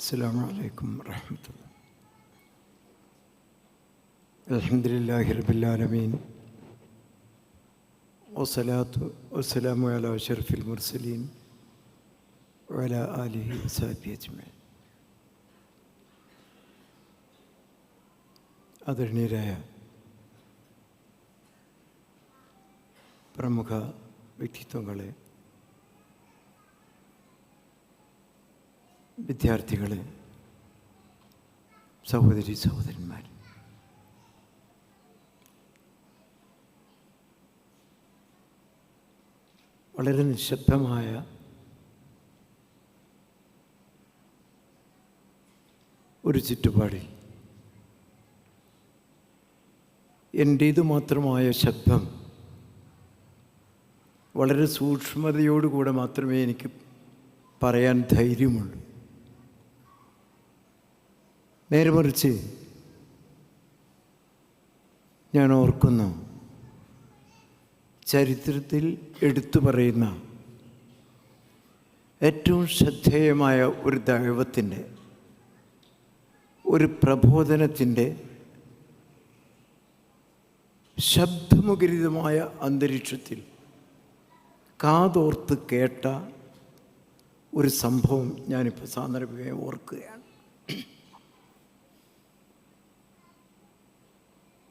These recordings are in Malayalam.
السلام عليكم ورحمة الله الحمد لله رب العالمين والصلاة والسلام على أشرف المرسلين وعلى آله وصحبه أجمعين ആദരണീയരായ പ്രമുഖ വ്യക്തിത്വങ്ങളെ വിദ്യാർത്ഥികളെ സഹോദരി സഹോദരന്മാർ വളരെ നിശബ്ദമായ ഒരു ചുറ്റുപാടിൽ എന്റേതു മാത്രമായ ശബ്ദം വളരെ സൂക്ഷ്മതയോടുകൂടെ മാത്രമേ എനിക്ക് പറയാൻ ധൈര്യമുള്ളൂ. നേരെ മറിച്ച് ഞാൻ ഓർക്കുന്നു ചരിത്രത്തിൽ എടുത്തു പറയുന്ന ഏറ്റവും ശ്രദ്ധേയമായ ഒരു ദൈവത്തിന്റെ ഒരു പ്രബോധനത്തിന്റെ ശബ്ദമുഖരിതമായ അന്തരീക്ഷത്തിൽ കാതോർത്ത് കേട്ട ഒരു സംഭവം ഞാനിപ്പോൾ സാന്ദർഭികമായി ഓർക്കുകയാണ്.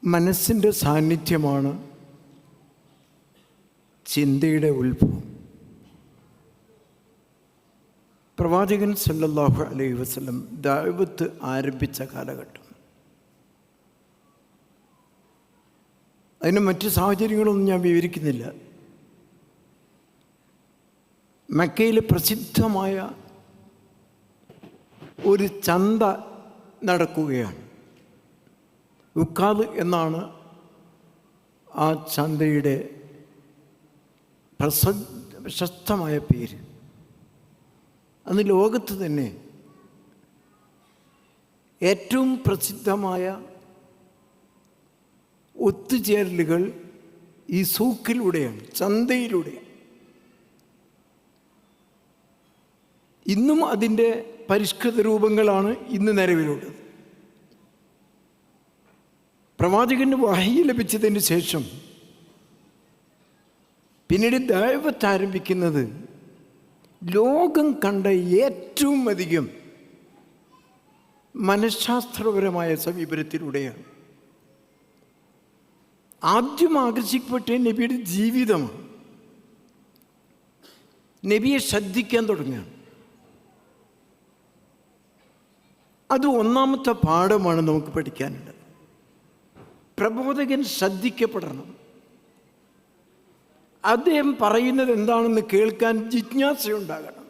മനസ്സിന്റെ സാന്നിധ്യമാണ് ചിന്തയുടെ ഉത്ഭവം. പ്രവാചകൻ സല്ലല്ലാഹു അലൈഹി വസ്ലം ദൈവത്ത് ആരംഭിച്ച കാലഘട്ടം. അതിന് മറ്റ് സാഹചര്യങ്ങളൊന്നും ഞാൻ വിവരിക്കുന്നില്ല. മക്കയിലെ പ്രസിദ്ധമായ ഒരു ചന്ത നടക്കുകയാണ്. ഉക്കാദ് എന്നാണ് ആ ചന്തയുടെ പ്രസ പ്രശസ്തമായ പേര്. അന്ന് ലോകത്ത് തന്നെ ഏറ്റവും പ്രസിദ്ധമായ ഒത്തുചേരലുകൾ ഈ സൂക്കിലൂടെയാണ് ചന്തയിലൂടെയാണ് ഇന്നും അതിന്റെ പരിഷ്കൃത രൂപങ്ങളാണ് ഇന്ന് നിലവിലുള്ളത്. പ്രവാചകന് വാഹി ലഭിച്ചതിന് ശേഷം പിന്നീട് ദൈവത്ത് ആരംഭിക്കുന്നത് ലോകം കണ്ട ഏറ്റവും അധികം മനഃശാസ്ത്രപരമായ സമീപനത്തിലൂടെയാണ്. ആദ്യം ആകർഷിക്കപ്പെട്ട നബിയുടെ ജീവിതമാണ് നബിയെ ശ്രദ്ധിക്കാൻ തുടങ്ങുകയാണ്. അത് ഒന്നാമത്തെ പാഠമാണ് നമുക്ക് പഠിക്കാനുള്ളത്. പ്രബോധകൻ ശ്രദ്ധിക്കപ്പെടണം. അദ്ദേഹം പറയുന്നത് എന്താണെന്ന് കേൾക്കാൻ ജിജ്ഞാസയുണ്ടാകണം.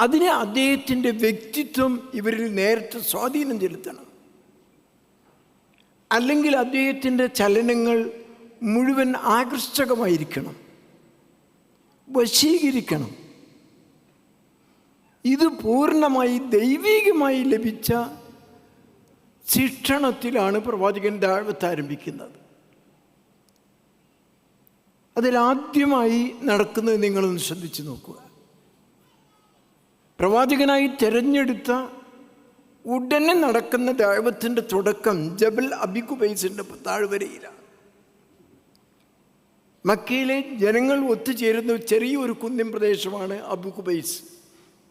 അതിനെ അദ്ദേഹത്തിന്റെ വ്യക്തിത്വം ഇവരിൽ നേരിട്ട് സ്വാധീനം ചെലുത്തണം. അല്ലെങ്കിൽ അദ്ദേഹത്തിന്റെ ചലനങ്ങൾ മുഴുവൻ ആകർഷകമായിരിക്കണം. വശീകരിക്കണം. ഇത് പൂർണമായി ദൈവികമായി ലഭിച്ച ശിക്ഷണത്തിലാണ് പ്രവാചകൻ ദാഴ്വത്ത് ആരംഭിക്കുന്നത്. അതിലാദ്യമായി നടക്കുന്നത് നിങ്ങളൊന്ന് ശ്രദ്ധിച്ചു നോക്കുക. പ്രവാചകനായി തിരഞ്ഞെടുത്ത ഉടനെ നടക്കുന്ന ദാഴ്വത്തിന്റെ തുടക്കം ജബൽ അബികുബൈസിന്റെ താഴ്വരയിലാണ് മക്കയിലെ ജനങ്ങൾ ഒത്തുചേരുന്ന ചെറിയൊരു കുന്നിൻ പ്രദേശമാണ് അബുകുബൈസ്.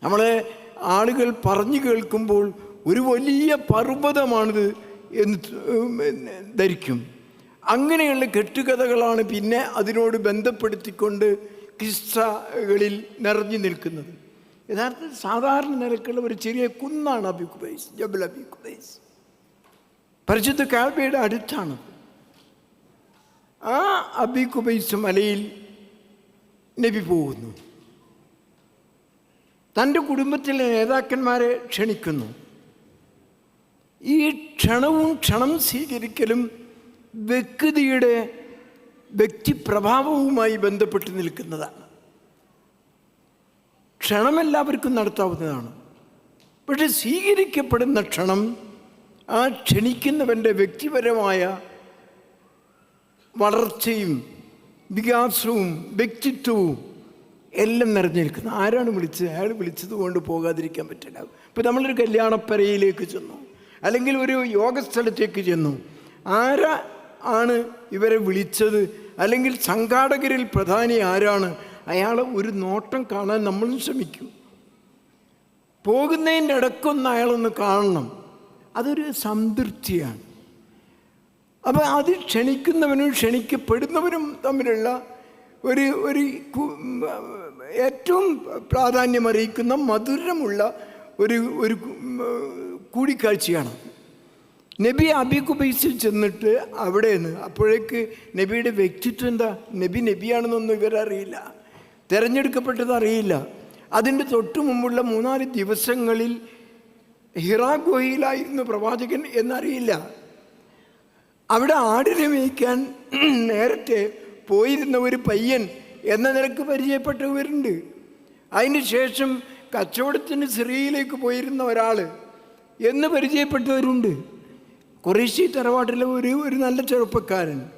നമ്മളെ ആളുകൾ പറഞ്ഞു കേൾക്കുമ്പോൾ ഒരു വലിയ പർവതമാണിത് എന്ന് ധരിക്കും. അങ്ങനെയുള്ള കെട്ടുകഥകളാണ് പിന്നെ അതിനോട് ബന്ധപ്പെടുത്തിക്കൊണ്ട് കിസ്സകളിൽ നിറഞ്ഞു നിൽക്കുന്നത്. യഥാർത്ഥത്തിൽ സാധാരണ നിരക്കുള്ള ഒരു ചെറിയ കുന്നാണ് അബിക്കുബൈസ് ജബൽ അബിക്കുബൈസ് പരിശുദ്ധ കാൽബയുടെ അടുത്താണ്. ആ അബിക്കുബൈസ് മലയിൽ നബി പോകുന്നു. തന്റെ കുടുംബത്തിലെ നേതാക്കന്മാരെ ക്ഷണിക്കുന്നു. ഈ ക്ഷണവും ക്ഷണം സ്വീകരിക്കലും വ്യക്തിയുടെ വ്യക്തിപ്രഭാവവുമായി ബന്ധപ്പെട്ട് നിൽക്കുന്നതാണ്. ക്ഷണം എല്ലാവർക്കും നടത്താവുന്നതാണ്. പക്ഷെ സ്വീകരിക്കപ്പെടുന്ന ക്ഷണം ആ ക്ഷണിക്കുന്നവന്റെ വ്യക്തിപരമായ വളർച്ചയും വികാസവും വ്യക്തിത്വവും എല്ലാം നിറഞ്ഞിരിക്കുന്നു ആരാണ് വിളിച്ചത്? അയാൾ വിളിച്ചത് കൊണ്ട് പോകാതിരിക്കാൻ പറ്റില്ല. ഇപ്പം നമ്മളൊരു കല്യാണപ്പരയിലേക്ക് ചെന്നു. അല്ലെങ്കിൽ ഒരു യോഗസ്ഥലത്തേക്ക് ചെന്നു. ആരാ ആണ് ഇവരെ വിളിച്ചത്? അല്ലെങ്കിൽ സംഘാടകരിൽ പ്രധാനി ആരാണ്? അയാളെ ഒരു നോട്ടം കാണാൻ നമ്മളും ശ്രമിക്കും. പോകുന്നതിന്റെ ഇടക്കൊന്ന് അയാളൊന്ന് കാണണം. അതൊരു സംതൃപ്തിയാണ്. അപ്പോൾ അത് ക്ഷണിക്കുന്നവനും ക്ഷണിക്കപ്പെടുന്നവനും തമ്മിലുള്ള ഒരു ഒരു ഏറ്റവും പ്രാധാന്യമറിയിക്കുന്ന മധുരമുള്ള ഒരു ഒരു കൂടിക്കാഴ്ചയാണ്. നബി അബിക്കുബൈസിൽ ചെന്നിട്ട് അവിടെ നിന്ന് അപ്പോഴേക്ക് നബിയുടെ വ്യക്തിത്വം എന്താ? നബി നബിയാണെന്നൊന്നും ഇവരറിയില്ല. തിരഞ്ഞെടുക്കപ്പെട്ടത് അറിയില്ല. അതിന്റെ തൊട്ടു മുമ്പുള്ള മൂന്നാൽ ദിവസങ്ങളിൽ ഹിറാ ഗുഹയിലായിരുന്നു പ്രവാചകൻ എന്നറിയില്ല. അവിടെ ആടിനെ മേയ്ക്കാൻ നേരത്തെ പോയിരുന്ന ഒരു പയ്യൻ എന്ന നിലയ്ക്ക് പരിചയപ്പെട്ടവരുണ്ട്. അതിന് ശേഷം കച്ചവടത്തിന് സിറിയയിലേക്ക് പോയിരുന്ന ഒരാൾ എന്ന് പരിചയപ്പെട്ടവരുണ്ട്. കുറേശ്ശി തറവാട്ടിലെ ഒരു ഒരു നല്ല ചെറുപ്പക്കാരൻ.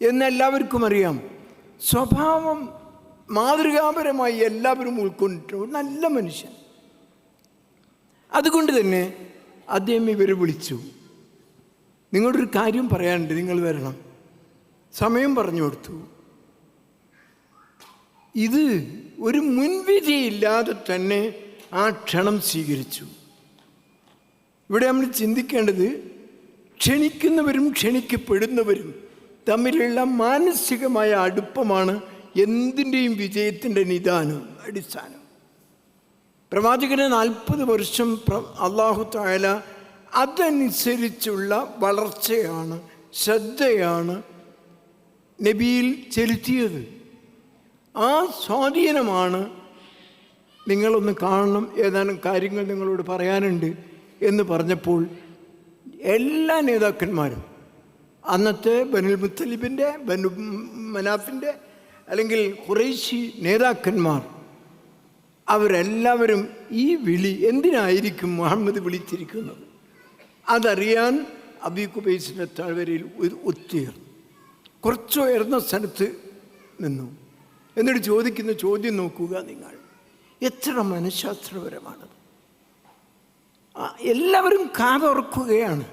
എന്നെല്ലാവർക്കും അറിയാം. സ്വഭാവം മാതൃകാപരമായി എല്ലാവരും ഉൾക്കൊണ്ടിട്ട് നല്ല മനുഷ്യൻ. അതുകൊണ്ട് തന്നെ അദ്ദേഹം ഇവർ വിളിച്ചു. നിങ്ങളൊരു കാര്യം പറയാനുണ്ട് നിങ്ങൾ വരണം. സമയം പറഞ്ഞു കൊടുത്തു. ഇത് ഒരു മുൻവിധിയില്ലാതെ തന്നെ ആ ക്ഷണം സ്വീകരിച്ചു. ഇവിടെ നമ്മൾ ചിന്തിക്കേണ്ടത് ക്ഷണിക്കുന്നവരും ക്ഷണിക്കപ്പെടുന്നവരും തമ്മിലുള്ള മാനസികമായ അടുപ്പമാണ് എന്തിന്റെയും വിജയത്തിന്റെ നിദാനം അടിസ്ഥാനം. പ്രവാചകന് നാൽപ്പത് വർഷം പ്ര- അള്ളാഹു തായാല അതനുസരിച്ചുള്ള വളർച്ചയാണ് ശ്രദ്ധയാണ് നബിയിൽ ചെലുത്തിയത്. ആ സ്വാധീനമാണ് നിങ്ങളൊന്ന് കാണണം ഏതാനും കാര്യങ്ങൾ നിങ്ങളോട് പറയാനുണ്ട്. എന്ന് പറഞ്ഞപ്പോൾ എല്ലാ നേതാക്കന്മാരും അന്നത്തെ ബനുൽ മുത്തലിബിന്റെ ബനു മനാഫിന്റെ അല്ലെങ്കിൽ കുറേശി നേതാക്കന്മാർ അവരെല്ലാവരും ഈ വിളി എന്തിനായിരിക്കും മുഹമ്മദ് വിളിച്ചിരിക്കുന്നത്? അതറിയാൻ അബി കുബൈസിന്റെ താഴ്വരയിൽ ഒത്തുയർന്നു കുറച്ച് ഉയർന്ന സ്ഥലത്ത് നിന്നു. എന്നിട്ട് ചോദിക്കുന്ന ചോദ്യം നോക്കുക നിങ്ങൾ. എത്ര മനഃശാസ്ത്രപരമാണത്? എല്ലാവരും കാതോർക്കുകയാണ്.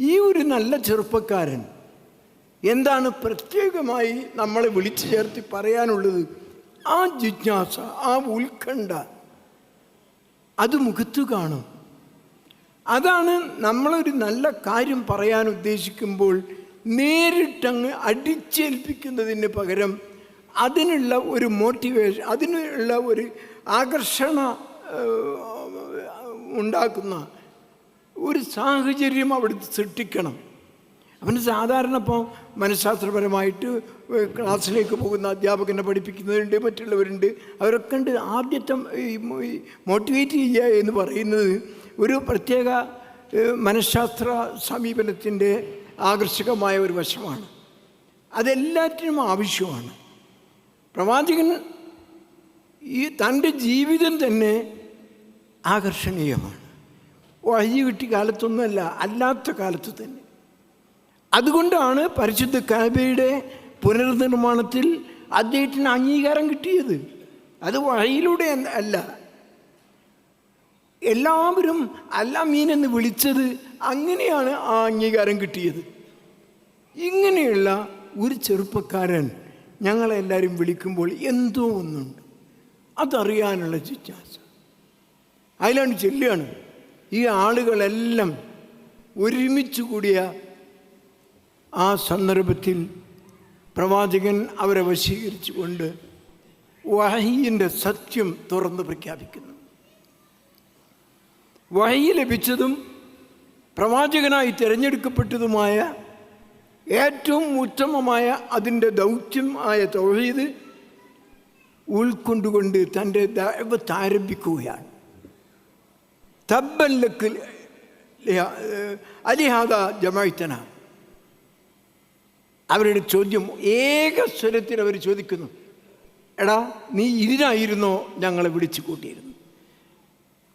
ഈ ഒരു നല്ല ചെറുപ്പക്കാരൻ എന്താണ് പ്രത്യേകമായി നമ്മളെ വിളിച്ചു ചേർത്തി പറയാനുള്ളത്? ആ ജിജ്ഞാസ ആ ഉത്കണ്ഠ അത് മുഖത്തു കാണും. അതാണ് നമ്മളൊരു നല്ല കാര്യം പറയാൻ ഉദ്ദേശിക്കുമ്പോൾ നേരിട്ടങ്ങ് അടിച്ചേൽപ്പിക്കുന്നതിന് പകരം അതിനുള്ള ഒരു മോട്ടിവേഷൻ അതിനുള്ള ഒരു ആകർഷണ ഉണ്ടാക്കുന്ന ഒരു സാഹചര്യം അവിടെ സൃഷ്ടിക്കണം. അവന് സാധാരണ ഇപ്പോൾ മനഃശാസ്ത്രപരമായിട്ട് ക്ലാസ്സിലേക്ക് പോകുന്ന അധ്യാപകനെ പഠിപ്പിക്കുന്നവരുണ്ട് മറ്റുള്ളവരുണ്ട്. അവരൊക്കെ ഉണ്ട്. ആദ്യത്തെ മോട്ടിവേറ്റ് ചെയ്യുക എന്ന് പറയുന്നത് ഒരു പ്രത്യേക മനഃശാസ്ത്ര സമീപനത്തിന്റെ ആകർഷകമായ ഒരു വശമാണ്. അതെല്ലാറ്റിനും ആവശ്യമാണ്. പ്രവാചകൻ ഈ തന്റെ ജീവിതം തന്നെ ആകർഷണീയമാണ്. വഴി കിട്ടി കാലത്തൊന്നുമല്ല അല്ലാത്ത കാലത്ത് തന്നെ. അതുകൊണ്ടാണ് പരിശുദ്ധ കാബയുടെ പുനർനിർമ്മാണത്തിൽ അദ്ദേഹത്തിന് അംഗീകാരം കിട്ടിയത്. അത് വഴിയിലൂടെ അല്ല. എല്ലാവരും അല്ലാമീൻ എന്ന് വിളിച്ചത് അങ്ങനെയാണ് ആ അംഗീകാരം കിട്ടിയത്. ഇങ്ങനെയുള്ള ഒരു ചെറുപ്പക്കാരൻ ഞങ്ങളെല്ലാവരും വിളിക്കുമ്പോൾ എന്തോ ഒന്നുണ്ട്. അതറിയാനുള്ള ജിജ്ഞാസ. അതിലാണ് ചെല്ലുകയാണ്. ഈ ആളുകളെല്ലാം ഒരുമിച്ച് കൂടിയ ആ സന്ദർഭത്തിൽ പ്രവാചകൻ അവരെ വശീകരിച്ചുകൊണ്ട് വഹീന്റെ സത്യം തുറന്ന് പ്രഖ്യാപിക്കുന്നു. വഹി ലഭിച്ചതും പ്രവാചകനായി തിരഞ്ഞെടുക്കപ്പെട്ടതുമായ ഏറ്റവും ഉത്തമമായ അതിന്റെ ദൗത്യം ആയ തൊഴീത് ഉൾക്കൊണ്ടുകൊണ്ട് തന്റെ ദൈവത്ത് ആരംഭിക്കുകയാണ്. തബ്ബല്ലക്ക് അലിഹാദ ജമായിത്തന. അവരുടെ ചോദ്യം ഏക സ്വരത്തിൽ അവർ ചോദിക്കുന്നു. എടാ നീ ഇതിനായിരുന്നോ ഞങ്ങളെ വിളിച്ചു കൂട്ടിയിരുന്നു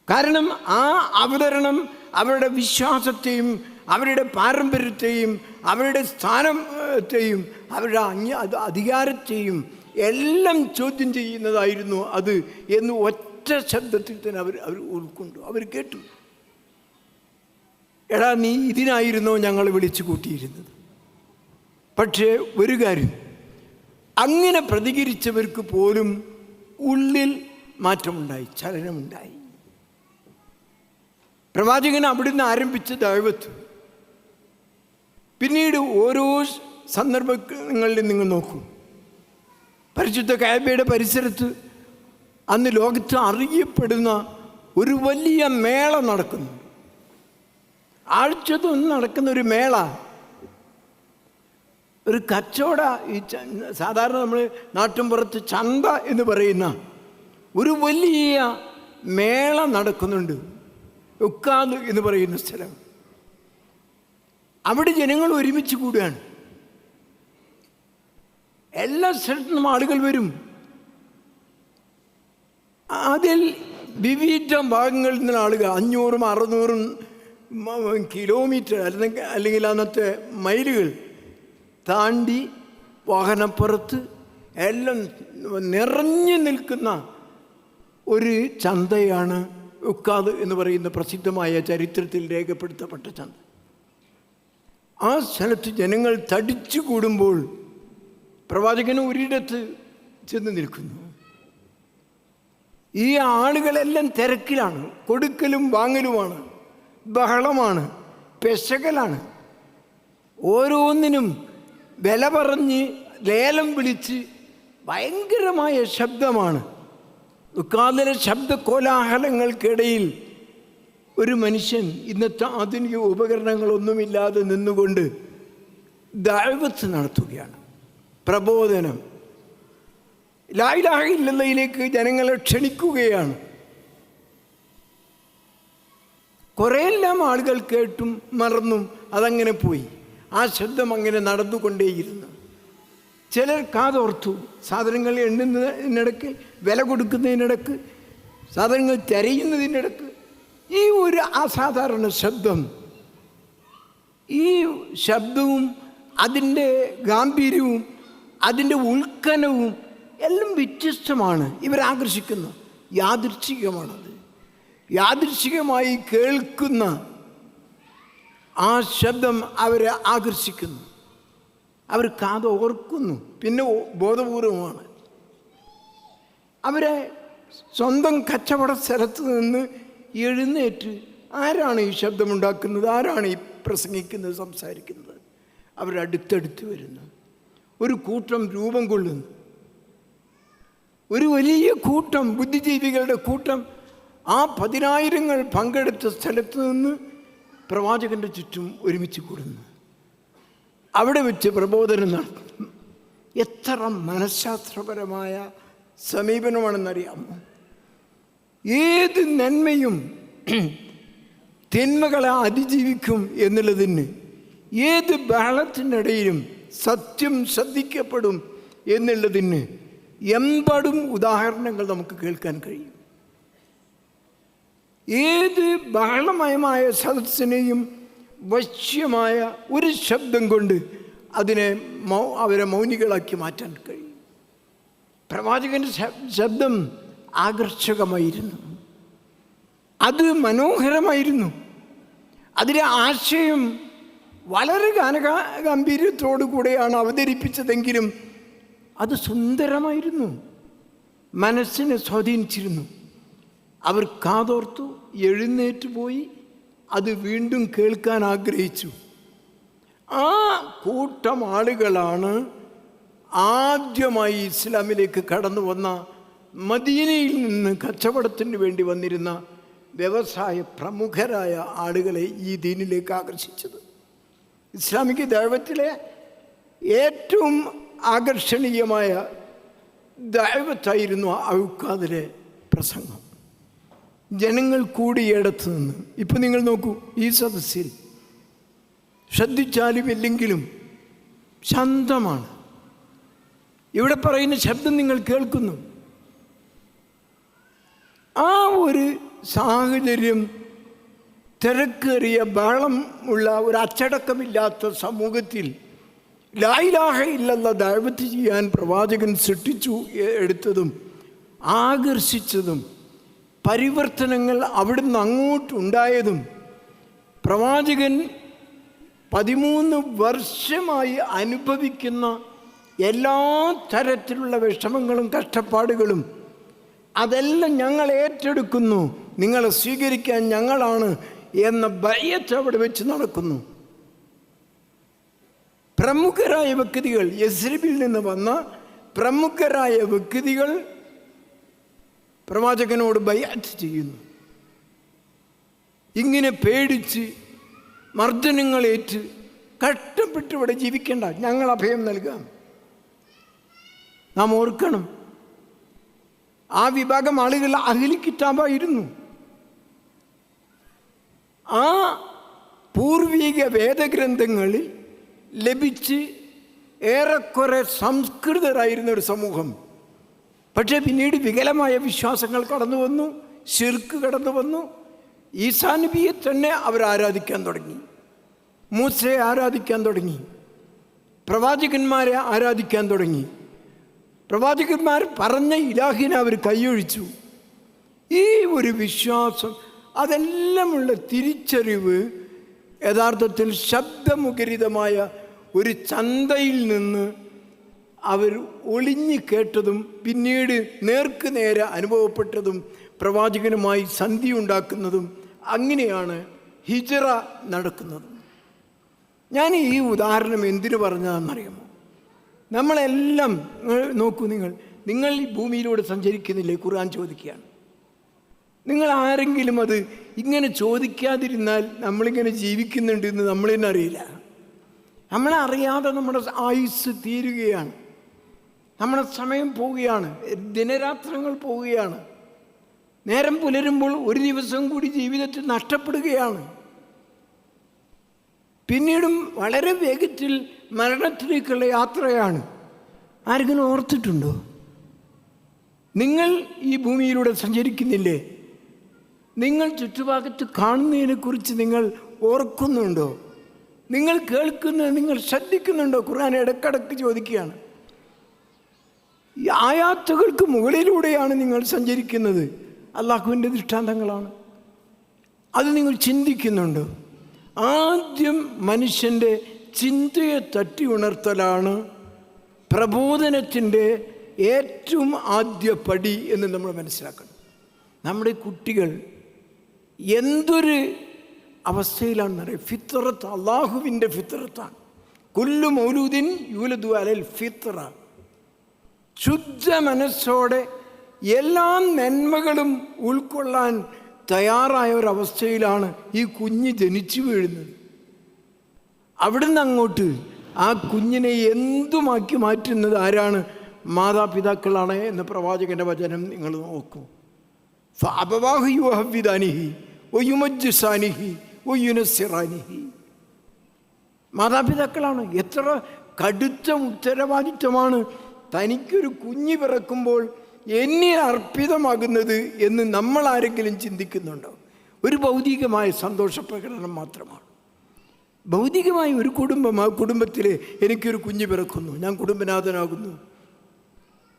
കാരണം ആ അവതരണം അവരുടെ വിശ്വാസത്തെയും അവരുടെ പാരമ്പര്യത്തെയും അവരുടെ സ്ഥാനത്തെയും അവരുടെ അധികാരത്തെയും എല്ലാം ചോദ്യം ചെയ്യുന്നതായിരുന്നു അത് എന്ന് ഒറ്റ ശബ്ദത്തിൽ തന്നെ അവർ അവർ ഉൾക്കൊണ്ടു. അവർ കേട്ടു. എടാ നീ ഇതിനായിരുന്നോ ഞങ്ങൾ വിളിച്ചു കൂട്ടിയിരുന്നത്? പക്ഷേ ഒരു കാര്യം. അങ്ങനെ പ്രതികരിച്ചവർക്ക് പോലും ഉള്ളിൽ മാറ്റമുണ്ടായി ചലനമുണ്ടായി. പ്രവാചകൻ അവിടുന്ന് ആരംഭിച്ച ദൈവത്വം. പിന്നീട് ഓരോ സന്ദർഭങ്ങളിൽ നിങ്ങൾ നോക്കും. പരിശുദ്ധ കാബയുടെ പരിസരത്ത് അന്ന് ലോകത്ത് അറിയപ്പെടുന്ന ഒരു വലിയ മേള നടക്കുന്നു. ആഴ്ചതൊന്നും നടക്കുന്ന ഒരു മേള. ഒരു കച്ചവട ഈ സാധാരണ നമ്മൾ നാട്ടിൻപുറത്ത് ചന്ത എന്ന് പറയുന്ന ഒരു വലിയ മേള നടക്കുന്നുണ്ട്. ഉക്കാദ് എന്ന് പറയുന്ന സ്ഥലം. അവിടെ ജനങ്ങൾ ഒരുമിച്ച് കൂടുകയാണ്. എല്ലാ സ്ഥലത്തു നിന്നും ആളുകൾ വരും. അതിൽ വിവിധ ഭാഗങ്ങളിൽ നിന്ന് ആളുകൾ അഞ്ഞൂറും അറുന്നൂറും കിലോമീറ്റർ അല്ലെങ്കിൽ അല്ലെങ്കിൽ അന്നത്തെ മൈലുകൾ താണ്ടി വാഹനപ്പുറത്ത് എല്ലാം നിറഞ്ഞു നിൽക്കുന്ന ഒരു ചന്തയാണ് ഉക്കാദ് എന്ന് പറയുന്ന പ്രസിദ്ധമായ ചരിത്രത്തിൽ രേഖപ്പെടുത്തപ്പെട്ട ചന്ത. ആ സ്ഥലത്ത് ജനങ്ങൾ തടിച്ചു കൂടുമ്പോൾ പ്രവാചകന് ഒരിടത്ത് ചെന്ന് നിൽക്കുന്നു. ഈ ആളുകളെല്ലാം തിരക്കിലാണ് കൊടുക്കലും വാങ്ങലുമാണ് ബഹളമാണ് പെശകലാണ്. ഓരോന്നിനും വില പറഞ്ഞ് ലേലം വിളിച്ച് ഭയങ്കരമായ ശബ്ദമാണ്. ദുഃഖാന്തര ശബ്ദ കോലാഹലങ്ങൾക്കിടയിൽ ഒരു മനുഷ്യൻ ഇന്നത്തെ ആധുനിക ഉപകരണങ്ങളൊന്നുമില്ലാതെ നിന്നുകൊണ്ട് ദൈവത്ത് നടത്തുകയാണ്. പ്രബോധനം. ലായിലാഹില്ലയിലേക്ക് ജനങ്ങളെ ക്ഷണിക്കുകയാണ്. കുറേയെല്ലാം ആളുകൾ കേട്ടും മറന്നും അതങ്ങനെ പോയി. ആ ശബ്ദം അങ്ങനെ നടന്നുകൊണ്ടേയിരുന്നു. ചിലർ കാതോർത്തു സാധനങ്ങൾ എണ്ണുന്നതിനിടക്ക് വില കൊടുക്കുന്നതിനിടക്ക് സാധനങ്ങൾ തിരയുന്നതിനിടക്ക് ഈ ഒരു അസാധാരണ ശബ്ദം ഈ ശബ്ദവും അതിന്റെ ഗാംഭീര്യവും അതിന്റെ ഉൾക്കനവും എല്ലാം വ്യത്യസ്തമാണ്. ഇവരാകർഷിക്കുന്ന യാദൃച്ഛികമാണത് യാദൃച്ഛികമായി കേൾക്കുന്ന ആ ശബ്ദം അവരെ ആകർഷിക്കുന്നു. അവർ കാത് ഓർക്കുന്നു. പിന്നെ ബോധപൂർവമാണ്. അവരെ സ്വന്തം കച്ചവട സ്ഥലത്ത് നിന്ന് എഴുന്നേറ്റ് ആരാണ് ഈ ശബ്ദമുണ്ടാക്കുന്നത്? ആരാണ് ഈ പ്രസംഗിക്കുന്നത് സംസാരിക്കുന്നത്? അവരടുത്തടുത്ത് വരുന്നു. ഒരു കൂട്ടം രൂപം കൊള്ളുന്നു. ഒരു വലിയ കൂട്ടം ബുദ്ധിജീവികളുടെ കൂട്ടം ആ പതിനായിരങ്ങൾ പങ്കെടുത്ത സ്ഥലത്ത് നിന്ന് പ്രവാചകന്റെ ചുറ്റും ഒരുമിച്ച് കൂടുന്നു. അവിടെ വെച്ച് പ്രബോധനം നടത്തും എത്ര മനഃശാസ്ത്രപരമായ സമീപനമാണെന്നറിയാമോ? ഏത് നന്മയും തിന്മകളെ അതിജീവിക്കും എന്നുള്ളതിന് ഏത് ബഹളത്തിനിടയിലും സത്യം ശ്രദ്ധിക്കപ്പെടും എന്നുള്ളതിന് എമ്പടും ഉദാഹരണങ്ങൾ നമുക്ക് കേൾക്കാൻ കഴിയും. ഏത് ബഹളമയമായ സദസ്സിനെയും വശ്യമായ ഒരു ശബ്ദം കൊണ്ട് അതിനെ മൗ അവരെ മൗനികളാക്കി മാറ്റാൻ കഴിയും. പ്രവാചകന്റെ ശബ്ദം ആകർഷകമായിരുന്നു. അത് മനോഹരമായിരുന്നു. അതിലെ ആശയം വളരെ ഗാനഗാ ഗാംഭീര്യത്തോടു കൂടെയാണ് അവതരിപ്പിച്ചതെങ്കിലും അത് സുന്ദരമായിരുന്നു. മനസ്സിനെ സ്വാധീനിച്ചിരുന്നു. അവർ കാതോർത്തു എഴുന്നേറ്റ് പോയി അത് വീണ്ടും കേൾക്കാൻ ആഗ്രഹിച്ചു. ആ കൂട്ടം ആളുകളാണ് ആദ്യമായി ഇസ്ലാമിലേക്ക് കടന്നു വന്ന മദീനയിൽ നിന്ന് കച്ചവടത്തിന് വേണ്ടി വന്നിരുന്ന വ്യവസായ പ്രമുഖരായ ആളുകളെ ഈ ദീനിലേക്ക് ആകർഷിച്ചത്. ഇസ്ലാമിക ദൈവത്തിലെ ഏറ്റവും ആകർഷണീയമായ ദൈവത്തായിരുന്നു അഴുക്കാതിലെ പ്രസംഗം. ജനങ്ങൾ കൂടിയിടത്ത് നിന്ന്. ഇപ്പം നിങ്ങൾ നോക്കൂ ഈ സദസ്സിൽ ശ്രദ്ധിച്ചാലും ഇല്ലെങ്കിലും ശാന്തമാണ്. ഇവിടെ പറയുന്ന ശബ്ദം നിങ്ങൾ കേൾക്കുന്നു. ആ ഒരു സാഹചര്യം തിരക്കേറിയ ബഹളം ഉള്ള ഒരു അച്ചടക്കമില്ലാത്ത സമൂഹത്തിൽ ലായിലാഹ ഇല്ലല്ല ദൈവത്തി ചെയ്യാൻ പ്രവാചകൻ സൃഷ്ടിച്ചു എടുത്തതും ആകർഷിച്ചതും പരിവർത്തനങ്ങൾ അവിടുന്ന് അങ്ങോട്ടുണ്ടായതും പ്രവാചകൻ പതിമൂന്ന് വർഷമായി അനുഭവിക്കുന്ന എല്ലാ തരത്തിലുള്ള വിഷമങ്ങളും കഷ്ടപ്പാടുകളും അതെല്ലാം ഞങ്ങൾ ഏറ്റെടുക്കുന്നു നിങ്ങളെ സ്വീകരിക്കാൻ ഞങ്ങളാണ് എന്ന ഭയത്ത് അവിടെ വെച്ച് നടക്കുന്നു. പ്രമുഖരായ വ്യക്തികൾ യസ്രിബിൽ നിന്ന് വന്ന പ്രമുഖരായ വ്യക്തികൾ പ്രവാചകനോട് ബയാറ്റ് ചെയ്യുന്നു. ഇങ്ങനെ പേടിച്ച് മർദ്ദനങ്ങളേറ്റ് കഷ്ടപ്പെട്ട് ഇവിടെ ജീവിക്കേണ്ട. ഞങ്ങൾ അഭയം നൽകാം. നാം ഓർക്കണം. ആ വിഭാഗം ആളുകൾ അഹ്ലി കിതാബായിരുന്നു. ആ പൂർവീക വേദഗ്രന്ഥങ്ങളിൽ ലഭിച്ച് ഏറെക്കുറെ സംസ്കൃതരായിരുന്ന ഒരു സമൂഹം. പക്ഷേ പിന്നീട് വികലമായ വിശ്വാസങ്ങൾ കടന്നു വന്നു ശിർക്ക് കടന്നു വന്നു ഈസാ നബിയെ തന്നെ അവർ ആരാധിക്കാൻ തുടങ്ങി. മൂസയെ ആരാധിക്കാൻ തുടങ്ങി. പ്രവാചകന്മാരെ ആരാധിക്കാൻ തുടങ്ങി. പ്രവാചകന്മാർ പറഞ്ഞ ഇലാഹിനെ അവർ കൈയൊഴിച്ചു. ഈ ഒരു വിശ്വാസം അതെല്ലാമുള്ള തിരിച്ചറിവ് യഥാർത്ഥത്തിൽ ശബ്ദമുഖരിതമായ ഒരു ചന്തയിൽ നിന്ന് അവർ ഒളിഞ്ഞു കേട്ടതും പിന്നീട് നേർക്ക് നേരെ അനുഭവപ്പെട്ടതും പ്രവാചകനുമായി സന്ധി ഉണ്ടാക്കുന്നതും അങ്ങനെയാണ് ഹിജറ നടക്കുന്നത്. ഞാൻ ഈ ഉദാഹരണം എന്തിനു പറഞ്ഞതാണെന്നറിയാമോ നമ്മളെല്ലാം നോക്കൂ നിങ്ങൾ നിങ്ങൾ ഈ ഭൂമിയിലൂടെ സഞ്ചരിക്കുന്നില്ലേ? ഖുർആൻ ചോദിക്കുകയാണ്. നിങ്ങൾ ആരെങ്കിലും അത് ഇങ്ങനെ ചോദിക്കാതിരുന്നാൽ നമ്മളിങ്ങനെ ജീവിക്കുന്നുണ്ട് എന്ന് നമ്മൾ തന്നെ അറിയില്ല. നമ്മളറിയാതെ നമ്മുടെ ആയുസ് തീരുകയാണ്. നമ്മുടെ സമയം പോവുകയാണ്. ദിനരാത്രങ്ങൾ പോവുകയാണ്. നേരം പുലരുമ്പോൾ ഒരു ദിവസം കൂടി ജീവിതത്തിൽ നഷ്ടപ്പെടുകയാണ്. പിന്നീടും വളരെ വേഗത്തിൽ മരണത്തിലേക്കുള്ള യാത്രയാണ്. ആരെങ്കിലും ഓർത്തിട്ടുണ്ടോ? നിങ്ങൾ ഈ ഭൂമിയിലൂടെ സഞ്ചരിക്കുന്നില്ലേ? നിങ്ങൾ ചുറ്റുഭാഗത്ത് കാണുന്നതിനെക്കുറിച്ച് നിങ്ങൾ ഓർക്കുന്നുണ്ടോ? നിങ്ങൾ കേൾക്കുന്നത് നിങ്ങൾ ശ്രദ്ധിക്കുന്നുണ്ടോ? ഖുർആൻ ഇടക്കിടക്ക് ചോദിക്കുകയാണ്. ഈ ആയാത്തുകൾക്ക് മുകളിലൂടെയാണ് നിങ്ങൾ സഞ്ചരിക്കുന്നത്. അള്ളാഹുവിന്റെ ദൃഷ്ടാന്തങ്ങളാണ്. അത് നിങ്ങൾ ചിന്തിക്കുന്നുണ്ട്? ആദ്യം മനുഷ്യന്റെ ചിന്തയെ തട്ടി ഉണർത്തലാണ് പ്രബോധനത്തിന്റെ ഏറ്റവും ആദ്യ പടി എന്ന് നമ്മൾ മനസ്സിലാക്കണം. നമ്മുടെ കുട്ടികൾ എന്തൊരു അവസ്ഥയിലാണെന്നറിയാം. ഫിത്തറത്ത് അള്ളാഹുവിന്റെ ഫിത്തറത്താണ് കുല്ലു മൗലൂദിൻ യൂലദു അലൽ ഫിത്ര ശുദ്ധ മനസ്സോടെ എല്ലാ നന്മകളും ഉൾക്കൊള്ളാൻ തയ്യാറായ ഒരവസ്ഥയിലാണ് ഈ കുഞ്ഞ് ജനിച്ചു വീഴുന്നത്. അവിടുന്ന് അങ്ങോട്ട് ആ കുഞ്ഞിനെ എന്തുമാക്കി മാറ്റുന്നത്? ആരാണ്? മാതാപിതാക്കളാണ് എന്ന പ്രവാചകന്റെ വചനം നിങ്ങൾ നോക്കൂ. ഫഅബവാഹു യുഹവ്വിദാനിഹി ഒയുമജ്ജുസാനിഹി ഒയുനസിറാനിഹി മാതാപിതാക്കളാണ് എത്ര കടുത്ത ഉത്തരവാദിത്വമാണ് തനിക്കൊരു കുഞ്ഞ് പിറക്കുമ്പോൾ എന്നെ അർപ്പിതമാകുന്നത് എന്ന് നമ്മൾ ആരെങ്കിലും ചിന്തിക്കുന്നുണ്ടോ? ഒരു ഭൗതികമായ സന്തോഷ പ്രകടനം മാത്രമാണ്. ഭൗതികമായ ഒരു കുടുംബം ആ കുടുംബത്തിൽ എനിക്കൊരു കുഞ്ഞ് പിറക്കുന്നു ഞാൻ കുടുംബനാഥനാകുന്നു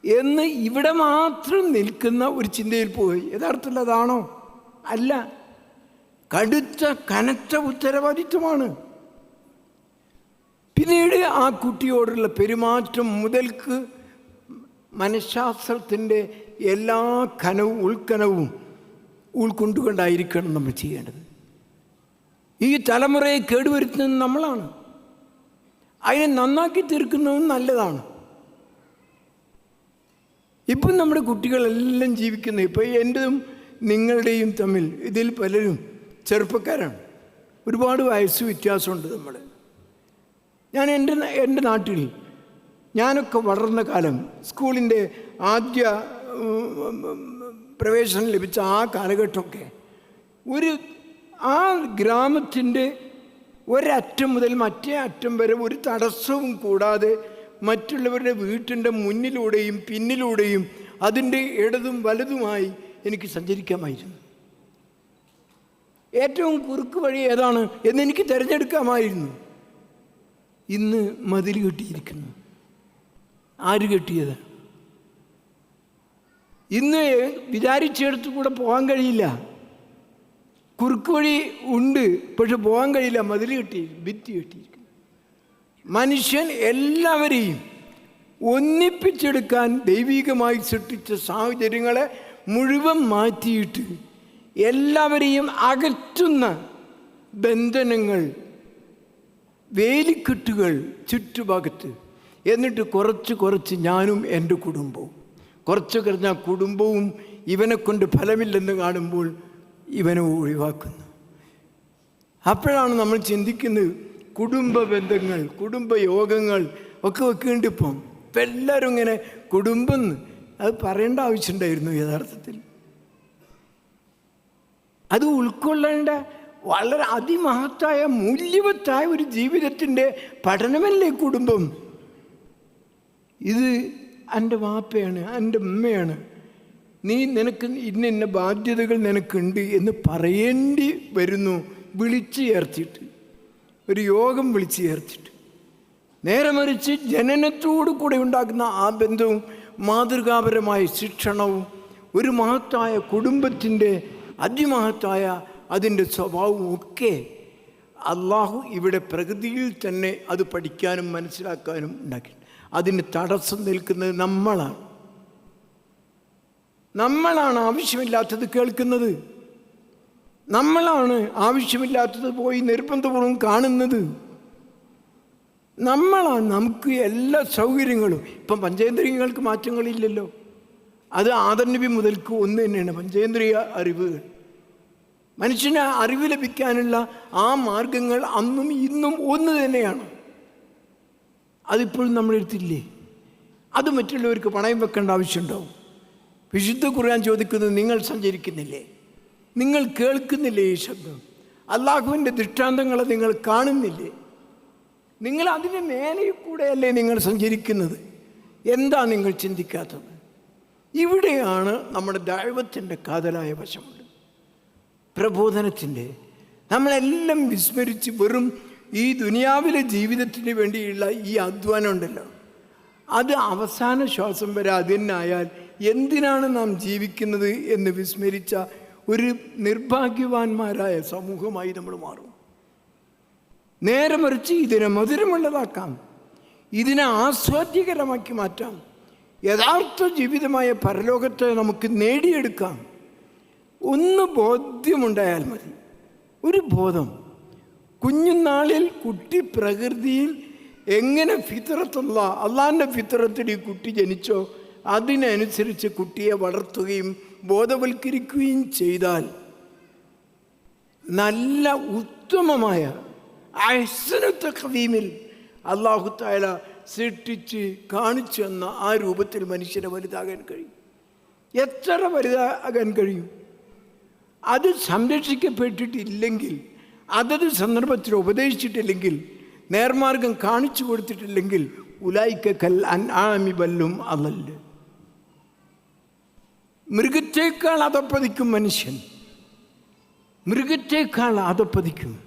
എന്ന് ഇവിടെ മാത്രം നിൽക്കുന്ന ഒരു ചിന്തയിൽ പോയി. യഥാർത്ഥത്തിൽ അതാണോ? അല്ല. കടുത്ത കനത്ത ഉത്തരവാദിത്വമാണ്. പിന്നീട് ആ കുട്ടിയോടുള്ള പെരുമാറ്റം മുതൽക്ക് മനഃശാസ്ത്രത്തിന്റെ എല്ലാ കനവും ഉൾക്കനവും ഉൾക്കൊണ്ടുകൊണ്ടായിരിക്കണം നമ്മൾ ചെയ്യേണ്ടത്. ഈ തലമുറയെ കേടുവരുത്തുന്നത് നമ്മളാണ്. അതിനെ നന്നാക്കി തീർക്കുന്നതും നല്ലതാണ്. ഇപ്പം നമ്മുടെ കുട്ടികളെല്ലാം ജീവിക്കുന്നത് ഇപ്പം എന്റെതും നിങ്ങളുടെയും തമ്മിൽ ഇതിൽ പലരും ചെറുപ്പക്കാരാണ്. ഒരുപാട് വയസ്സ് വ്യത്യാസമുണ്ട് നമ്മൾ ഞാൻ എന്റെ എന്റെ നാട്ടിൽ ഞാനൊക്കെ വളർന്ന കാലം സ്കൂളിന്റെ ആദ്യ പ്രവേശനം ലഭിച്ച ആ കാലഘട്ടമൊക്കെ ഒരു ആ ഗ്രാമത്തിന്റെ ഒരറ്റം മുതൽ മറ്റേ അറ്റം വരെ ഒരു തടസ്സവും കൂടാതെ മറ്റുള്ളവരുടെ വീട്ടിന്റെ മുന്നിലൂടെയും പിന്നിലൂടെയും അതിന്റെ ഇടതും വലതുമായി എനിക്ക് സഞ്ചരിക്കാമായിരുന്നു. ഏറ്റവും കുറുക്ക് വഴി ഏതാണ് എന്നെനിക്ക് തിരഞ്ഞെടുക്കാമായിരുന്നു. ഇന്ന് മതിൽ കെട്ടിയിരിക്കുന്നു. ആര് കെട്ടിയത്? ഇന്ന് വിചാരിച്ചെടുത്ത് കൂടെ പോകാൻ കഴിയില്ല. കുറുക്ക് വഴി ഉണ്ട് പക്ഷെ പോകാൻ കഴിയില്ല. മതിൽ കെട്ടി ഭിത്തി കെട്ടിയിരിക്കുന്നു. മനുഷ്യൻ എല്ലാവരെയും ഒന്നിപ്പിച്ചെടുക്കാൻ ദൈവികമായി സൃഷ്ടിച്ച സാഹചര്യങ്ങളെ മുഴുവൻ മാറ്റിയിട്ട് എല്ലാവരെയും അകറ്റുന്ന ബന്ധനങ്ങൾ വേലിക്കെട്ടുകൾ ചുറ്റുഭാഗത്ത്. എന്നിട്ട് കുറച്ച് കുറച്ച് ഞാനും എന്റെ കുടുംബവും. കുറച്ച് കുറഞ്ഞ കുടുംബവും ഇവനെ കൊണ്ട് ഫലമില്ലെന്ന് കാണുമ്പോൾ ഇവനെ ഒഴിവാക്കുന്നു. അപ്പോഴാണ് നമ്മൾ ചിന്തിക്കുന്നത് കുടുംബ ബന്ധങ്ങൾ കുടുംബ യോഗങ്ങൾ ഒക്കെ വെക്കുന്നുണ്ട് ഇപ്പം ഇപ്പം എല്ലാവരും ഇങ്ങനെ കുടുംബം അത് പറയേണ്ട ആവശ്യമുണ്ടായിരുന്നു യഥാർത്ഥത്തിൽ. അത് ഉൾക്കൊള്ളേണ്ട വളരെ അതിമഹത്തായ മൂല്യവത്തായ ഒരു ജീവിതത്തിന്റെ പഠനമല്ലേ കുടുംബം? ഇത് എന്റെ വാപ്പയാണ് എന്റെ ഉമ്മയാണ്. നീ നിനക്ക് ഇന്ന ഇന്ന ബാധ്യതകൾ നിനക്കുണ്ട് എന്ന് പറയേണ്ടി വരുന്നു വിളിച്ചു ചേർത്തിട്ട്. ഒരു യോഗം വിളിച്ചു ചേർത്തിട്ട്. നേരെ മറിച്ച് ജനനത്തോടു കൂടെ ഉണ്ടാക്കുന്ന ആ ബന്ധവും മാതൃകാപരമായ ശിക്ഷണവും ഒരു മഹത്തായ കുടുംബത്തിന്റെ അതിമഹത്തായ അതിന്റെ സ്വഭാവവും ഒക്കെ അള്ളാഹു ഇവിടെ പ്രകൃതിയിൽ തന്നെ അത് പഠിക്കാനും മനസ്സിലാക്കാനും ഉണ്ടാക്കി. അതിന് തടസ്സം നിൽക്കുന്നത് നമ്മളാണ്. നമ്മളാണ് ആവശ്യമില്ലാത്തത് കേൾക്കുന്നത്. നമ്മളാണ് ആവശ്യമില്ലാത്തത് പോയി നിർബന്ധപൂർവം കാണുന്നത്. നമ്മളാണ് നമുക്ക് എല്ലാ സൗകര്യങ്ങളും. ഇപ്പം പഞ്ചേന്ദ്രിയങ്ങൾക്ക് മാറ്റങ്ങളില്ലല്ലോ. അത് ആദർനബി മുതൽക്ക് ഒന്ന് തന്നെയാണ്. പഞ്ചേന്ദ്രിയ അറിവുകൾ മനുഷ്യന് അറിവ് ലഭിക്കാനുള്ള ആ മാർഗങ്ങൾ അന്നും ഇന്നും ഒന്ന് തന്നെയാണ്. അതിപ്പോഴും നമ്മളെടുത്തില്ലേ അത് മറ്റുള്ളവർക്ക് പണയം വെക്കേണ്ട ആവശ്യമുണ്ടാവും. വിശുദ്ധ ഖുർആൻ ചോദിക്കുന്നത് നിങ്ങൾ സഞ്ചരിക്കുന്നില്ലേ? നിങ്ങൾ കേൾക്കുന്നില്ലേ ഈ ശബ്ദം? അള്ളാഹുവിന്റെ ദൃഷ്ടാന്തങ്ങളെ നിങ്ങൾ കാണുന്നില്ലേ? നിങ്ങൾ അതിന് മേലെ കൂടെയല്ലേ നിങ്ങൾ സഞ്ചരിക്കുന്നത്? എന്താ നിങ്ങൾ ചിന്തിക്കാത്തത്? ഇവിടെയാണ് നമ്മുടെ ദൈവത്തിന്റെ കാതലായ വശമുണ്ട്. പ്രബോധനത്തിന്റെ നമ്മളെല്ലാം വിസ്മരിച്ച് വെറും ഈ ദുനിയാവിലെ ജീവിതത്തിന് വേണ്ടിയുള്ള ഈ അധ്വാനം ഉണ്ടല്ലോ. അത് അവസാന ശ്വാസം വരെ അതിനായാൽ എന്തിനാണ് നാം ജീവിക്കുന്നത് എന്ന് വിസ്മരിച്ച ഒരു നിർഭാഗ്യവാന്മാരായ സമൂഹമായി നമ്മൾ മാറും. നേരെ മറിച്ച് ഇതിനെ മധുരമുള്ളതാക്കാം. ഇതിനെ ആസ്വാദ്യകരമാക്കി മാറ്റാം. യഥാർത്ഥ ജീവിതമായ പരലോകത്തെ നമുക്ക് നേടിയെടുക്കാം. ഒന്ന് ബോധ്യമുണ്ടായാൽ മതി. ഒരു ബോധം. കുഞ്ഞുനാളിൽ കുട്ടി പ്രകൃതിയിൽ എങ്ങനെ ഫിത്രത്തുള്ള അള്ളാന്റെ ഫിത്രത്തിൽ ഈ കുട്ടി ജനിച്ചോ അതിനനുസരിച്ച് കുട്ടിയെ വളർത്തുകയും ബോധവൽക്കരിക്കുകയും ചെയ്താൽ നല്ല ഉത്തമമായ അഹ്സനത്തെ കവീമിൽ അള്ളാഹു താല സൃഷ്ടിച്ച് കാണിച്ചു എന്ന ആ രൂപത്തിൽ മനുഷ്യനെ വലുതാകാൻ കഴിയും. എത്ര വലുതാകാൻ കഴിയും? അത് സംരക്ഷിക്കപ്പെട്ടിട്ടില്ലെങ്കിൽ അതത് സന്ദർഭത്തിൽ ഉപദേശിച്ചിട്ടില്ലെങ്കിൽ നേർമാർഗം കാണിച്ചു കൊടുത്തിട്ടില്ലെങ്കിൽ ഉലായിക്ക കൽ വല്ലും ബല്ലും അതല്ല മൃഗത്തേക്കാൾ അതപ്പതിക്കും മനുഷ്യൻ. മൃഗത്തേക്കാൾ അതപ്പതിക്കും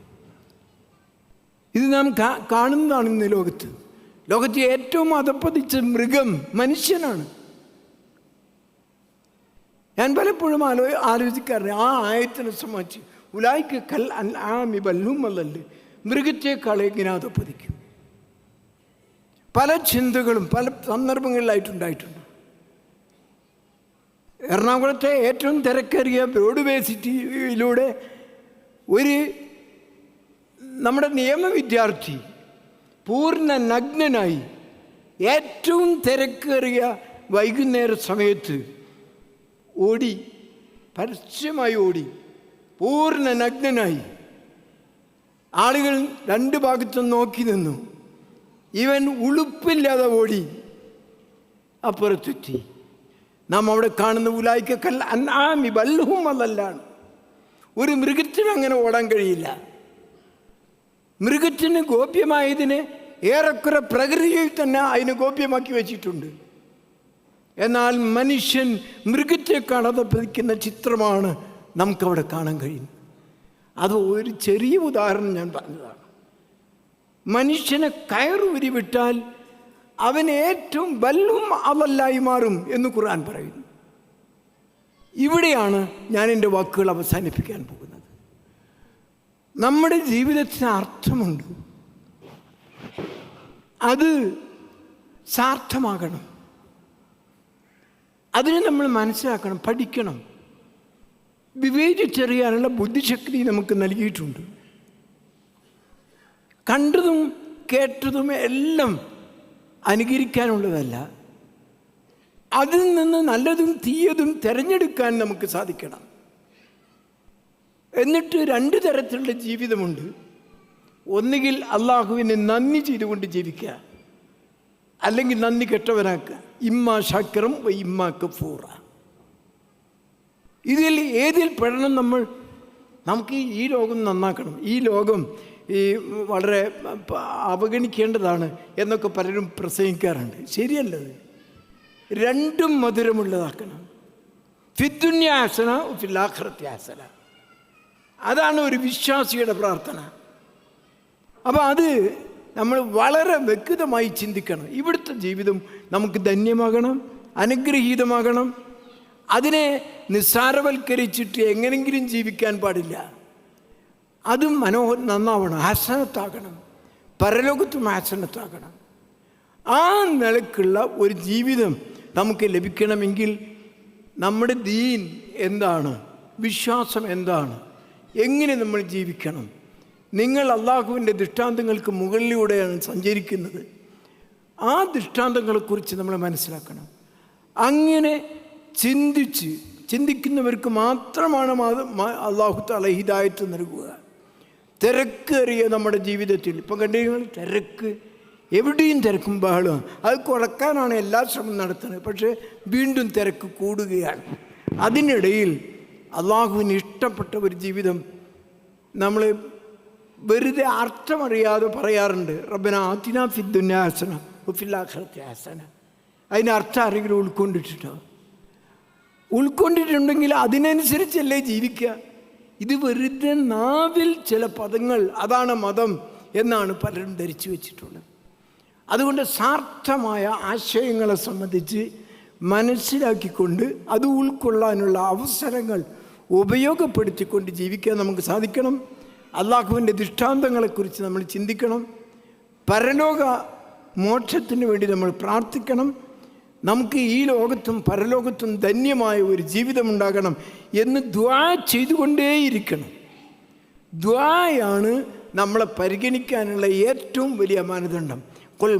ഇത് നാം കാണുന്നതാണ് ഇന്ന് ലോകത്ത്. ലോകത്ത് ഏറ്റവും അതപ്പതിച്ച മൃഗം മനുഷ്യനാണ്. ഞാൻ പലപ്പോഴും ആലോ ആലോചിക്കാറുണ്ട് ആ ആയത്തിനെ സംബന്ധിച്ച് ഉലായിക്ക് കൽ ആമി ബല്ലും അല്ലല്ലേ മൃഗത്തേക്കാൾ ഇങ്ങനെ അതപ്പതിക്കും പല ചിന്തകളും പല സന്ദർഭങ്ങളിലായിട്ടുണ്ടായിട്ടുണ്ട്. എറണാകുളത്തെ ഏറ്റവും തിരക്കേറിയ ബ്രോഡ്വേ സിറ്റിയിലൂടെ ഒരു നമ്മുടെ നിയമ വിദ്യാർത്ഥി പൂർണ നഗ്നനായി ഏറ്റവും തിരക്കേറിയ വൈകുന്നേര സമയത്ത് ഓടി പരസ്യമായി ഓടി പൂർണ നഗ്നനായി ആളുകൾ രണ്ട് ഭാഗത്തും നോക്കി നിന്നു. ഇവൻ ഉളുപ്പില്ലാതെ ഓടി അപ്പുറത്തെത്തി. നാം അവിടെ കാണുന്ന ഉലായിക്കൽ അന്നാമി വല്ലഹും അതല്ലാണ് ഒരു മൃഗത്തിന് അങ്ങനെ ഓടാൻ കഴിയില്ല. മൃഗത്തിന് ഗോപ്യമായതിന് ഏറെക്കുറെ പ്രകൃതിയിൽ തന്നെ അതിന് ഗോപ്യമാക്കി വെച്ചിട്ടുണ്ട്. എന്നാൽ മനുഷ്യൻ മൃഗത്തെ കാണാതപ്പതിക്കുന്ന ചിത്രമാണ് നമുക്കവിടെ കാണാൻ കഴിയുന്നത്. അത് ഒരു ചെറിയ ഉദാഹരണം ഞാൻ പറഞ്ഞതാണ്. മനുഷ്യനെ കയറുരി വിട്ടാൽ അവൻ ഏറ്റവും വല്ലും അവല്ലായി മാറും എന്ന് ഖുർആൻ പറയുന്നു. ഇവിടെയാണ് ഞാൻ എന്റെ വാക്കുകൾ അവസാനിപ്പിക്കാൻ പോകുന്നത്. നമ്മുടെ ജീവിതത്തിന് അർത്ഥമുണ്ട്. അത് സാർത്ഥമാകണം. അതിനെ നമ്മൾ മനസ്സിലാക്കണം പഠിക്കണം. വിവേചിച്ചറിയാനുള്ള ബുദ്ധിശക്തി നമുക്ക് നൽകിയിട്ടുണ്ട്. കണ്ടതും കേട്ടതും എല്ലാം അനുകരിക്കാനുള്ളതല്ല. അതിൽ നിന്ന് നല്ലതും തീയതും തിരഞ്ഞെടുക്കാൻ നമുക്ക് സാധിക്കണം. എന്നിട്ട് രണ്ട് തരത്തിലുള്ള ജീവിതമുണ്ട്. ഒന്നുകിൽ അള്ളാഹുവിനെ നന്ദി ചെയ്തുകൊണ്ട് ജീവിക്കുക. അല്ലെങ്കിൽ നന്ദി കെട്ടവനാക്കുക. ഇമ്മ ശക്രം ഇമ്മ കഫൂറ ഇതിൽ ഏതിൽ പെടണം നമ്മൾ? നമുക്ക് ഈ ലോകം നന്നാക്കണം. ഈ ലോകം ഈ വളരെ അവഗണിക്കേണ്ടതാണ് എന്നൊക്കെ പലരും പ്രസംഗിക്കാറുണ്ട്. ശരിയല്ലത് രണ്ടും മധുരമുള്ളതാക്കണം. ഫിദ്ദുന്യാസന ഫില്ലാഖ്രത്യാസന അതാണ് ഒരു വിശ്വാസിയുടെ പ്രാർത്ഥന. അപ്പോൾ അത് നമ്മൾ വളരെ വ്യക്തമായി ചിന്തിക്കണം. ഇവിടുത്തെ ജീവിതം നമുക്ക് ധന്യമാകണം അനുഗ്രഹീതമാകണം. അതിനെ നിസ്സാരവൽക്കരിച്ചിട്ട് എങ്ങനെങ്കിലും ജീവിക്കാൻ പാടില്ല. അതും മനോഹ നന്നാവണം ഹസനത്താകണം പരലോകത്തും ഹസനത്താകണം ആ നിലക്കുള്ള ഒരു ജീവിതം നമുക്ക് ലഭിക്കണമെങ്കിൽ നമ്മുടെ ദീൻ എന്താണ്? വിശ്വാസം എന്താണ്? എങ്ങനെ നമ്മൾ ജീവിക്കണം? നിങ്ങൾ അള്ളാഹുവിന്റെ ദൃഷ്ടാന്തങ്ങൾക്ക് മുകളിലൂടെയാണ് സഞ്ചരിക്കുന്നത്. ആ ദൃഷ്ടാന്തങ്ങളെക്കുറിച്ച് നമ്മൾ മനസ്സിലാക്കണം. അങ്ങനെ ചിന്തിച്ച് ചിന്തിക്കുന്നവർക്ക് മാത്രമാണ് അള്ളാഹു തല ഹിദായത്ത് നൽകുക. തിരക്കേറിയ നമ്മുടെ ജീവിതത്തിൽ. ഇപ്പം കണ്ടീങ്ങൾ തിരക്ക് എവിടെയും തിരക്കും ബഹളവും. അത് കുറക്കാനാണ് എല്ലാ ശ്രമം നടത്തുന്നത്. പക്ഷേ വീണ്ടും തിരക്ക് കൂടുകയാണ്. അതിനിടയിൽ അള്ളാഹുവിന് ഇഷ്ടപ്പെട്ട ഒരു ജീവിതം നമ്മൾ വെറുതെ അർത്ഥമറിയാതെ പറയാറുണ്ട്. റബ്ബന ആത്തിന ഫിദ്ദുന്നാസന ഉഫില്ലാഖത്തെ ആസന അതിന് അർത്ഥം ആരെങ്കിലും ഉൾക്കൊണ്ടിട്ടുണ്ടോ ഉൾക്കൊണ്ടിട്ടുണ്ടെങ്കിൽ അതിനനുസരിച്ചല്ലേ ജീവിക്കുക? ഇത് വെറുതെ നാവിൽ ചില പദങ്ങൾ അതാണ് മതം എന്നാണ് പലരും ധരിച്ചു വെച്ചിട്ടുള്ളത്. അതുകൊണ്ട് സാർത്ഥമായ ആശയങ്ങളെ സംബന്ധിച്ച് മനസ്സിലാക്കിക്കൊണ്ട് അത് ഉൾക്കൊള്ളാനുള്ള അവസരങ്ങൾ ഉപയോഗപ്പെടുത്തിക്കൊണ്ട് ജീവിക്കാൻ നമുക്ക് സാധിക്കണം. അള്ളാഹുവിന്റെ ദൃഷ്ടാന്തങ്ങളെക്കുറിച്ച് നമ്മൾ ചിന്തിക്കണം. പരലോക മോക്ഷത്തിന് വേണ്ടി നമ്മൾ പ്രാർത്ഥിക്കണം. നമുക്ക് ഈ ലോകത്തും പരലോകത്തും ധന്യമായ ഒരു ജീവിതമുണ്ടാകണം എന്ന് ദ്വാ ചെയ്തുകൊണ്ടേയിരിക്കണം. ദ്വായാണ് നമ്മളെ പരിഗണിക്കാനുള്ള ഏറ്റവും വലിയ മാനദണ്ഡം. കൊൽ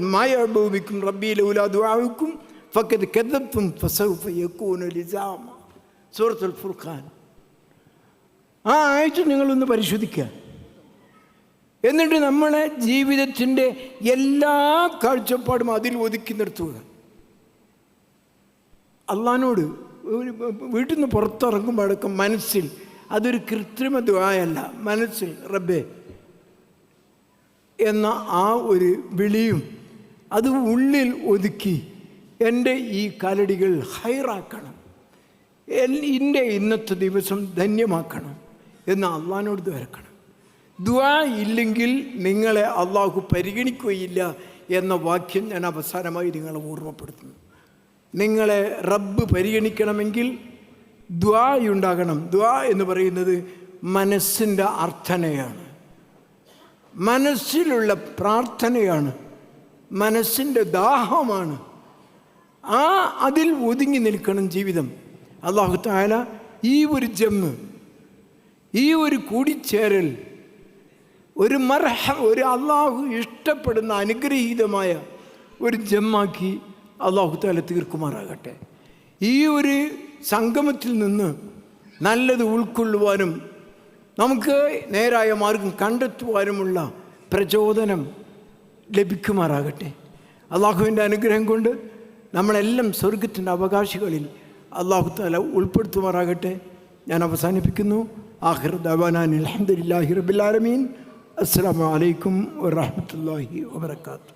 റബ്ബിയിലെ ഉലാ ദ്വാവിക്കും ഫക്കത് كذبتم فسوف يكون لزاما. സൂറത്തുൽ ഫുർഖാൻ ആ ആഴ്ച നിങ്ങളൊന്ന് പരിശോധിക്കുക എന്നിട്ട് നമ്മളെ ജീവിതത്തിന്റെ എല്ലാ കാഴ്ചപ്പാടും അതിൽ ഒതുക്കി നിർത്തുക അള്ളഹാനോട് വീട്ടിൽ നിന്ന് പുറത്തിറങ്ങുമ്പോൾ പുറത്തിറങ്ങുമ്പോഴൊക്കെ മനസ്സിൽ അതൊരു കൃത്രിമ ദ്വായല്ല. മനസ്സിൽ റബ്ബേ എന്ന ആ ഒരു വിളിയും അത് ഉള്ളിൽ ഒതുക്കി എന്റെ ഈ കാലടികൾ ഹൈറാക്കണം. എന്റെ ഇന്നത്തെ ദിവസം ധന്യമാക്കണം എന്ന് അള്ളഹാനോട് ദ്വരക്കണം. ദ്വാ ഇല്ലെങ്കിൽ നിങ്ങളെ അള്ളാഹു പരിഗണിക്കുകയില്ല എന്ന വാക്യം ഞാൻ അവസാനമായി നിങ്ങളെ ഓർമ്മപ്പെടുത്തുന്നു. നിങ്ങളെ റബ്ബ് പരിഗണിക്കണമെങ്കിൽ ദ്വായുണ്ടാകണം ദ്വാ എന്ന് പറയുന്നത് മനസ്സിന്റെ അർത്ഥനയാണ്. മനസ്സിലുള്ള പ്രാർത്ഥനയാണ്. മനസ്സിന്റെ ദാഹമാണ്. ആ അതിൽ ഒതുങ്ങി നിൽക്കണം ജീവിതം. അള്ളാഹു താല ഈ ഒരു ജമ്മ് ഈ ഒരു കൂടിച്ചേരൽ ഒരു മർഹ ഒരു അള്ളാഹു ഇഷ്ടപ്പെടുന്ന അനുഗ്രഹീതമായ ഒരു ജമ്മാക്കി അള്ളാഹു താല തീർക്കുമാറാകട്ടെ. ഈ ഒരു സംഗമത്തിൽ നിന്ന് നല്ലത് ഉൾക്കൊള്ളുവാനും നമുക്ക് നേരായ മാർഗം കണ്ടെത്തുവാനുമുള്ള പ്രചോദനം ലഭിക്കുമാറാകട്ടെ. അള്ളാഹുവിന്റെ അനുഗ്രഹം കൊണ്ട് നമ്മളെല്ലാം സ്വർഗത്തിന്റെ അവകാശികളിൽ അള്ളാഹു താല ഉൾപ്പെടുത്തുമാറാകട്ടെ. ഞാൻ അവസാനിപ്പിക്കുന്നു. ആഹിർ ദവാനാൻ അലഹദില്ലാഹി അസ്സാം വലൈക്കും വാഹമത്തല്ലാഹി വാബർക്കാത്തു